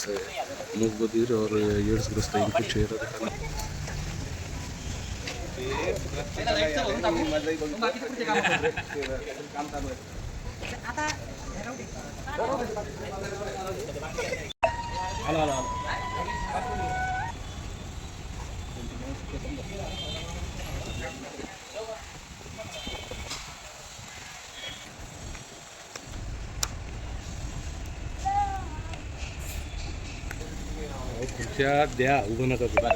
कैसे मूक बधिर और एड्स ग्रस्त इनको चेहरा दिखाना खुर्च्या द्या उभं नका करू.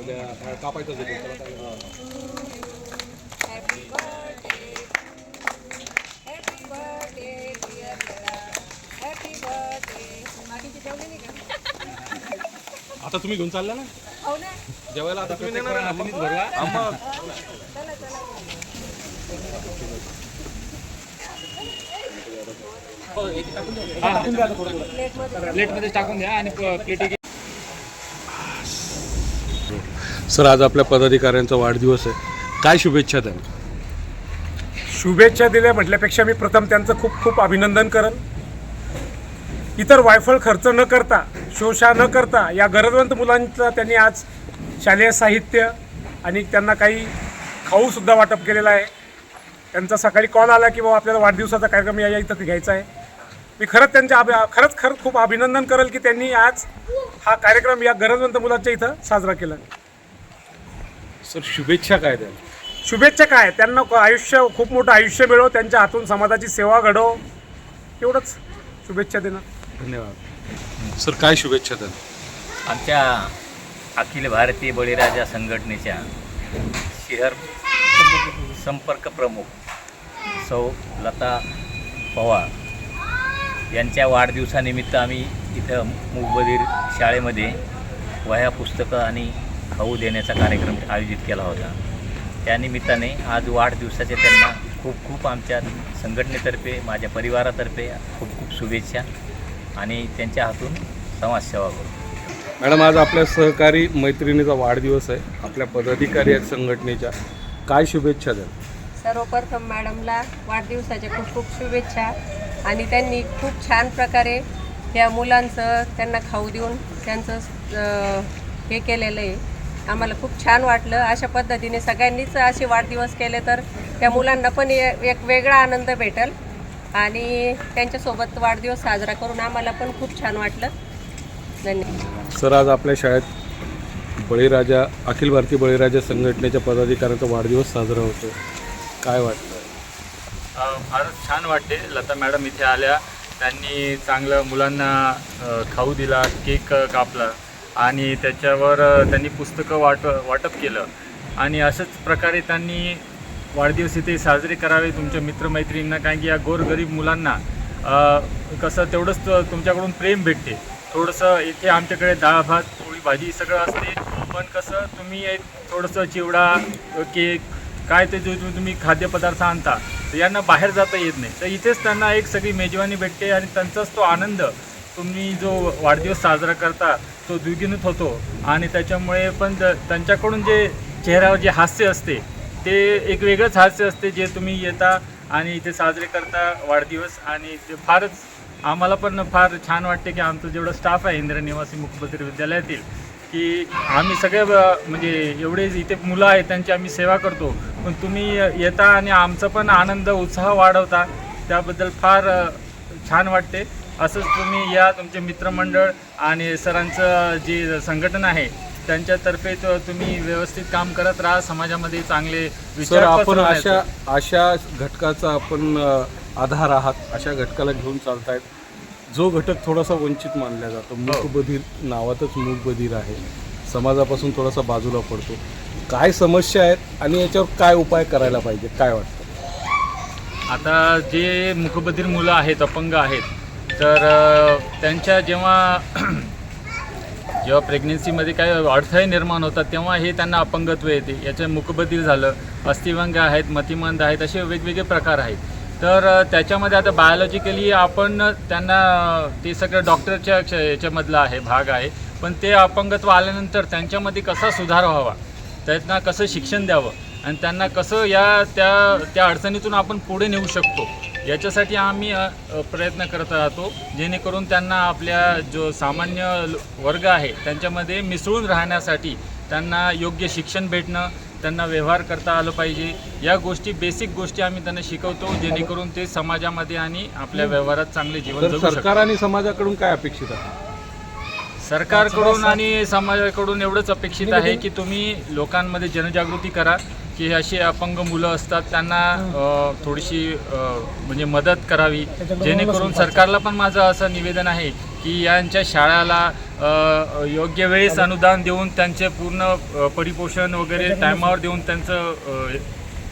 उद्या कापायचं ते, त्याला आता तुम्ही घेऊन चालला ना? हो ना. जेवायला आता तुम्ही नेणार ना? भरवा चला चला प्लेटमध्ये टाकून द्या आणि प्लेट सर आज आपल्या पदाधिकाऱ्यांचा वाढदिवस आहे. काय शुभेच्छा द्याल शुभेच्छा दिल्या म्हटल्यापेक्षा मी प्रथम त्यांचं खूप खूप अभिनंदन करन. इतर वायफळ खर्च न करता शोषा न करता या गरजवंत मुलांचं त्यांनी आज शालेय साहित्य आणि त्यांना काही खाऊसुद्धा वाटप केलेलं आहे. त्यांचा सकाळी कॉल आला की बाबा आपल्याला वाढदिवसाचा कार्यक्रम या इथं घ्यायचा आहे. मी खरंच त्यांच्या अभि खरंच खरंच खूप अभिनंदन करेल की त्यांनी आज हा कार्यक्रम या गरजवंत मुलांच्या इथं साजरा केला. सर शुभेच्छा काय द्याल? शुभेच्छा काय? त्यांना आयुष्य खूप मोठं आयुष्य मिळो त्यांच्या हातून समाजाची सेवा घडो. एवढंच. शुभेच्छा देणं. धन्यवाद. सर काय शुभेच्छा द्याल? आमच्या अखिल भारतीय बळीराजा संघटनेच्या शहर संपर्क प्रमुख सौ लता पवार यांच्या वाढदिवसानिमित्त आम्ही इथं मूकबधीर शाळेमध्ये वह्या पुस्तकं आणि खाऊ देण्याचा कार्यक्रम आयोजित केला होता. त्यानिमित्ताने आज वाढदिवसाच्या त्यांना खूप खूप आमच्या संघटनेतर्फे माझ्या परिवारातर्फे खूप खूप शुभेच्छा. आणि त्यांच्या हातून समाजसेवा करू. मॅडम आज आपल्या सहकारी मैत्रिणीचा वाढदिवस आहे. आपल्या पदाधिकारी आहेत संघटनेच्या. काय शुभेच्छा द्याल? सर्वप्रथम मॅडमला वाढदिवसाच्या खूप खूप शुभेच्छा आणि त्यांनी खूप छान प्रकारे या मुलांचं त्यांना खाऊ देऊन त्यांचं अं, हे केलेलं आहे. आम्हाला खूप छान वाटलं. अशा पद्धतीने सगळ्यांनीच असे वाढदिवस केले तर त्या मुलांना पण ए- एक वेगळा आनंद भेटेल. आणि त्यांच्यासोबत वाढदिवस साजरा करून आम्हाला पण खूप छान वाटलं. धन्यवाद. सर आज आपल्या शाळेत बळीराजा अखिल भारतीय बळीराजा संघटनेच्या पदाधिकाऱ्यांचा वाढदिवस साजरा होतो. काय वाटतं? फारच छान वाटते लता मॅडम इथे आल्या. त्यांनी चांगलं मुलांना खाऊ दिला केक कापला. आणि त्याच्यावर त्यांनी पुस्तकं वाट वाटप केलं. आणि अशाच प्रकारे त्यांनी वाढदिवस इथे साजरे करावे तुमच्या मित्रमैत्रिणींना कारण की या गोरगरीब मुलांना कसं तेवढंच तुमच्याकडून प्रेम भेटते. थोडंसं इथे आमच्याकडे डाळ भात पोळी भाजी सगळं असते. पण कसं तुम्ही एक थोडंसं चिवडा केक काय ते जो तुम्ही खाद्यपदार्थ आणता तर यांना बाहेर जाता येत नाही. तर इथेच त्यांना एक सगळी मेजवानी भेटते आणि त्यांचाच तो आनंद तुम्ही जो वाढदिवस साजरा करता तो द्विगुणित होतो. आणि त्याच्यामुळे पण ज- त्यांच्याकडून जे चेहऱ्यावर जे हास्य असते ते एक वेगळंच हास्य असते जे तुम्ही येता आणि इथे साजरे करता वाढदिवस आणि ते फारच आम्हाला पण फार छान वाटते की आमचं जेवढं स्टाफ आहे इंदिरा निवासी मुख्यमंत्री विद्यालयातील की आम्ही सगळे म्हणजे एवढे इथे मुलं आहेत त्यांची आम्ही सेवा करतो. पण तुम्ही येता आणि आमचा पण आनंद उत्साह वाढवता त्याबद्दल फार छान वाटते. असंच तुम्ही या तुमचे मित्रमंडळ आणि सरांचं जी संघटन आहे त्यांच्यातर्फे तुम्ही व्यवस्थित काम करत राहा समाजामध्ये चांगले विचार आपण. अशा अशा घटकाचा आपण आधार आहात अशा घटकाला घेऊन चालतायत. जो घटक थोडासा वंचित मानला जातो मूकबधीर नावातच मूकबधीर आहे. समाजापासून थोडासा बाजूला पडतो. काय समस्या आहेत आणि याच्यावर काय उपाय करायला पाहिजे काय वाटतं? आता जे मुखबधीर मुलं आहेत अपंग आहेत तर त्यांच्या जेव्हा जेव्हा प्रेग्नेन्सीमध्ये काही अडथळे निर्माण होतात तेव्हा हे त्यांना अपंगत्व येते. याचे मुखबधीर झालं. अस्थिवंग आहेत मतिमंद आहेत असे वेगवेगळे प्रकार आहेत. तर त्याच्यामध्ये आता बायोलॉजिकली आपण त्यांना ते सगळं डॉक्टरच्या याच्यामधला आहे भाग आहे. पण ते अपंगत्व आल्यानंतर त्यांच्यामध्ये कसा सुधार व्हावा? त्यांना कसं शिक्षण द्यावं? आणि त्यांना कसं या त्या त्या अडचणीतून आपण पुढे नेऊ शकतो? याच्यासाठी आम्ही प्रयत्न करत राहतो जेणेकरून त्यांना आपल्या जो सामान्य वर्ग आहे त्यांच्यामध्ये मिसळून राहण्यासाठी त्यांना योग्य शिक्षण भेटणं त्यांना व्यवहार करता आलं पाहिजे. या गोष्टी बेसिक गोष्टी आम्ही त्यांना शिकवतो जेणेकरून ते समाजामध्ये आणि आपल्या व्यवहारात चांगले जीवन तर जगू शकतात. सरकार आणि समाजाकडून काय अपेक्षित आहे? सरकारकडून आणि समाजाकडून एवढंच अपेक्षित आहे की तुम्ही लोकांमध्ये जनजागृती करा की अशी अपंग मुलं असतात त्यांना थोडीशी म्हणजे मदत करावी. जेणेकरून सरकारला पण माझं असं निवेदन आहे की यांच्या शाळाला योग्य वेळेस अनुदान देऊन त्यांचे पूर्ण परिपोषण वगैरे टायमावर देऊन त्यांचं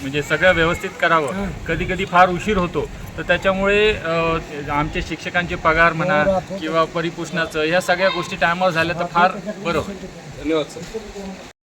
म्हणजे सगळं व्यवस्थित करावं. कधी कधी फार उशीर होतो. तर त्याच्यामुळे आमचे शिक्षकांचे पगार म्हणा किंवा परिपोषणाचं ह्या सगळ्या गोष्टी टायमावर झाल्या तर फार बरं. होईल धन्यवाद सर.